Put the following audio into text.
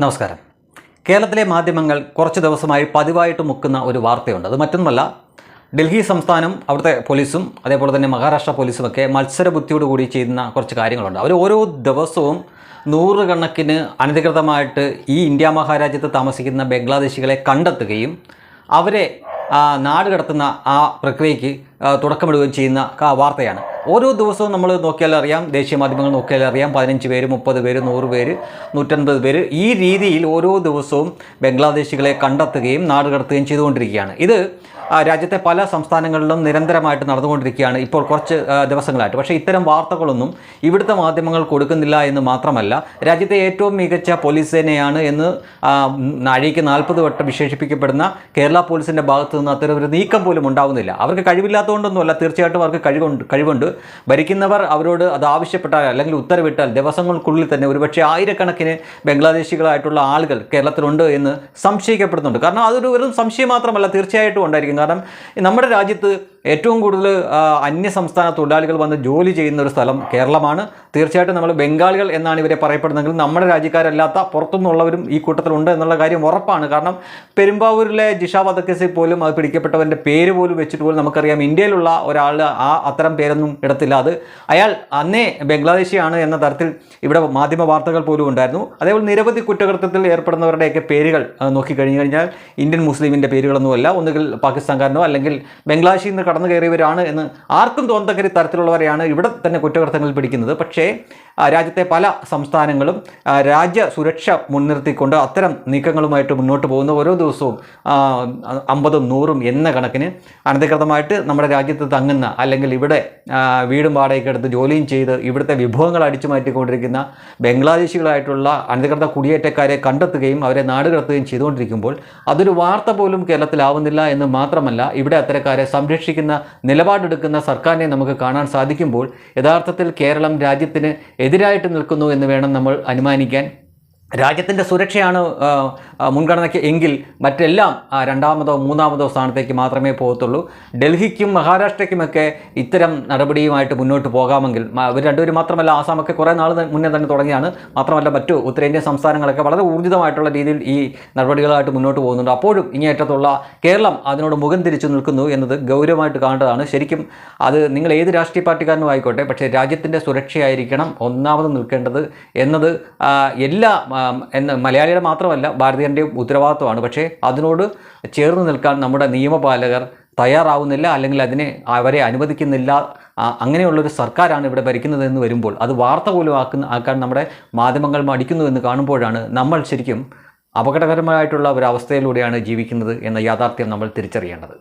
നമസ്കാരം. കേരളത്തിലെ മാധ്യമങ്ങൾ കുറച്ച് ദിവസമായി പതിവായിട്ട് മുക്കുന്ന ഒരു വാർത്തയുണ്ട്. അത് മറ്റൊന്നുമല്ല ഡൽഹി സംസ്ഥാനം അവിടുത്തെ പോലീസും അതേപോലെ തന്നെ മഹാരാഷ്ട്ര പോലീസുമൊക്കെ മത്സരബുദ്ധിയോടുകൂടി ചെയ്യുന്ന കുറച്ച് കാര്യങ്ങളുണ്ട്. അവർ ഓരോ ദിവസവും നൂറുകണക്കിന് അനധികൃതമായിട്ട് ഈ ഇന്ത്യ മഹാരാജ്യത്ത് താമസിക്കുന്ന ബംഗ്ലാദേശികളെ കണ്ടെത്തുകയും അവരെ നാട് കടത്തുന്ന ആ പ്രക്രിയയ്ക്ക് തുടക്കമിടുകയും ചെയ്യുന്ന വാർത്തയാണ്. ഓരോ ദിവസവും നമ്മൾ നോക്കിയാൽ അറിയാം ദേശീയ മാധ്യമങ്ങൾ നോക്കിയാൽ അറിയാം പതിനഞ്ച് പേര് മുപ്പത് പേര് നൂറ് പേര് നൂറ്റൻപത് പേര് ഈ രീതിയിൽ ഓരോ ദിവസവും ബംഗ്ലാദേശികളെ കണ്ടെത്തുകയും നാട് കടത്തുകയും ചെയ്തുകൊണ്ടിരിക്കുകയാണ്. ഇത് രാജ്യത്തെ പല സംസ്ഥാനങ്ങളിലും നിരന്തരമായിട്ട് നടന്നുകൊണ്ടിരിക്കുകയാണ് ഇപ്പോൾ കുറച്ച് ദിവസങ്ങളായിട്ട്. പക്ഷേ ഇത്തരം വാർത്തകളൊന്നും ഇവിടുത്തെ മാധ്യമങ്ങൾ കൊടുക്കുന്നില്ല എന്ന് മാത്രമല്ല രാജ്യത്തെ ഏറ്റവും മികച്ച പോലീസ് സേനയാണ് എന്ന് അഴിക്ക് നാൽപ്പത് വട്ടം വിശേഷിപ്പിക്കപ്പെടുന്ന കേരള പോലീസിന്റെ ഭാഗത്തു നിന്ന് അത്തരം ഒരു നീക്കം പോലും ഉണ്ടാവുന്നില്ല. അവർക്ക് കഴിവില്ലാത്തതുകൊണ്ടൊന്നുമല്ല തീർച്ചയായിട്ടും അവർക്ക് കഴിവുണ്ട് കഴിവുണ്ട്. ഭരിക്കുന്നവർ അവരോട് അത് ആവശ്യപ്പെട്ടാൽ അല്ലെങ്കിൽ ഉത്തരവിട്ടാൽ ദിവസങ്ങൾക്കുള്ളിൽ തന്നെ ഒരുപക്ഷെ ആയിരക്കണക്കിന് ബംഗ്ലാദേശികളായിട്ടുള്ള ആളുകൾ കേരളത്തിലുണ്ട് എന്ന് സംശയിക്കപ്പെടുന്നുണ്ട്. കാരണം അതൊരു വെറും സംശയം മാത്രമല്ല തീർച്ചയായിട്ടും ഉണ്ടായിരിക്കും. കാരണം നമ്മുടെ രാജ്യത്ത് ഏറ്റവും കൂടുതൽ അന്യ സംസ്ഥാന തൊഴിലാളികൾ വന്ന് ജോലി ചെയ്യുന്ന ഒരു സ്ഥലം കേരളമാണ്. തീർച്ചയായിട്ടും നമ്മൾ ബംഗാളികൾ എന്നാണ് ഇവരെ പറയപ്പെടുന്നതെങ്കിൽ നമ്മുടെ രാജ്യക്കാരല്ലാത്ത പുറത്തുനിന്നുള്ളവരും ഈ കൂട്ടത്തിലുണ്ട് എന്നുള്ള കാര്യം ഉറപ്പാണ്. കാരണം പെരുമ്പാവൂരിലെ ജിഷ വധക്കേസിൽ പോലും അത് പിടിക്കപ്പെട്ടവന്റെ പേര് പോലും വെച്ചിട്ട് പോലും നമുക്കറിയാം ഇന്ത്യയിലുള്ള ഒരാൾ ആ അത്തരം പേരൊന്നും ഇടത്തില്ല. അത് അയാൾ അന്നേ ബംഗ്ലാദേശിയാണ് എന്ന തരത്തിൽ ഇവിടെ മാധ്യമ വാർത്തകൾ പോലും ഉണ്ടായിരുന്നു. അതേപോലെ നിരവധി കുറ്റകൃത്യത്തിൽ ഏർപ്പെടുന്നവരുടെയൊക്കെ പേരുകൾ നോക്കിക്കഴിഞ്ഞു കഴിഞ്ഞാൽ ഇന്ത്യൻ മുസ്ലിമിന്റെ പേരുകളൊന്നുമല്ല. ഒന്നുകിൽ പാകിസ്ഥാൻകാരനോ അല്ലെങ്കിൽ ബംഗ്ലാദേശിൽ നിന്ന് കടന്നു കയറിയവരാണ് എന്ന് ആർക്കും തോന്നക്കരി തരത്തിലുള്ളവരെയാണ് ഇവിടെ തന്നെ കുറ്റകൃത്യങ്ങളിൽ പിടിക്കുന്നത്. പക്ഷേ രാജ്യത്തെ പല സംസ്ഥാനങ്ങളും രാജ്യ സുരക്ഷ മുൻനിർത്തിക്കൊണ്ട് അത്തരം നീക്കങ്ങളുമായിട്ട് മുന്നോട്ട് പോകുന്ന ഓരോ ദിവസവും അമ്പതും നൂറും എന്ന കണക്കിന് അനധികൃതമായിട്ട് നമ്മുടെ രാജ്യത്ത് തങ്ങുന്ന അല്ലെങ്കിൽ ഇവിടെ വീടും വാടകയ്ക്ക് എടുത്ത് ജോലിയും ചെയ്ത് ഇവിടുത്തെ വിഭവങ്ങൾ അടിച്ചു മാറ്റിക്കൊണ്ടിരിക്കുന്ന ബംഗ്ലാദേശികളായിട്ടുള്ള അനധികൃത കുടിയേറ്റക്കാരെ കണ്ടെത്തുകയും അവരെ നാടുകടത്തുകയും ചെയ്തുകൊണ്ടിരിക്കുമ്പോൾ അതൊരു വാർത്ത പോലും കേരളത്തിലാവുന്നില്ല എന്ന് മാത്രമല്ല ഇവിടെ അത്തരക്കാരെ സംരക്ഷിക്കുന്ന നിലപാടെടുക്കുന്ന സർക്കാരിനെ നമുക്ക് കാണാൻ സാധിക്കുമ്പോൾ യഥാർത്ഥത്തിൽ കേരളം രാജ്യത്തിന് എതിരായിട്ട് നിൽക്കുന്നു എന്ന് വേണം നമ്മൾ അനുമാനിക്കാൻ. രാജ്യത്തിന്റെ സുരക്ഷയാണ് മുൻഗണനയ്ക്ക് എങ്കിൽ മറ്റെല്ലാം രണ്ടാമതോ മൂന്നാമതോ സ്ഥാനത്തേക്ക് മാത്രമേ പോകത്തുള്ളൂ. ഡൽഹിക്കും മഹാരാഷ്ട്രയ്ക്കുമൊക്കെ ഇത്തരം നടപടിയുമായിട്ട് മുന്നോട്ട് പോകാമെങ്കിൽ അവർ രണ്ടുപേരും മാത്രമല്ല ആസാമൊക്കെ കുറേ നാൾ മുന്നേ തന്നെ തുടങ്ങിയാണ്. മാത്രമല്ല മറ്റു ഉത്തരേന്ത്യൻ സംസ്ഥാനങ്ങളൊക്കെ വളരെ ഊർജിതമായിട്ടുള്ള രീതിയിൽ ഈ നടപടികളായിട്ട് മുന്നോട്ട് പോകുന്നുണ്ട്. അപ്പോഴും ഇങ്ങേറ്റത്തുള്ള കേരളം അതിനോട് മുഖം തിരിച്ചു നിൽക്കുന്നു എന്നത് ഗൗരവമായിട്ട് കാണേണ്ടതാണ്. ശരിക്കും അത് നിങ്ങൾ ഏത് രാഷ്ട്രീയ പാർട്ടിക്കാരനും ആയിക്കോട്ടെ പക്ഷേ രാജ്യത്തിന്റെ സുരക്ഷയായിരിക്കണം ഒന്നാമത് നിൽക്കേണ്ടത് എന്നത് എല്ലാ എന്ന് മലയാളിയുടെ മാത്രമല്ല ഭാരതീയന്റെയും ഉത്തരവാദിത്വമാണ്. പക്ഷേ അതിനോട് ചേർന്ന് നിൽക്കാൻ നമ്മുടെ നിയമപാലകർ തയ്യാറാവുന്നില്ല അല്ലെങ്കിൽ അതിനെ അവരെ അനുവദിക്കുന്നില്ല. അങ്ങനെയുള്ളൊരു സർക്കാരാണ് ഇവിടെ ഭരിക്കുന്നതെന്ന് വരുമ്പോൾ അത് വാർത്ത പോലും ആക്കുന്ന ആക്കാൻ നമ്മുടെ മാധ്യമങ്ങൾ മടിക്കുന്നു എന്ന് കാണുമ്പോഴാണ് നമ്മൾ ശരിക്കും അപകടകരമായിട്ടുള്ള ഒരു അവസ്ഥയിലൂടെയാണ് ജീവിക്കുന്നത് എന്ന യാഥാർത്ഥ്യം നമ്മൾ തിരിച്ചറിയേണ്ടത്.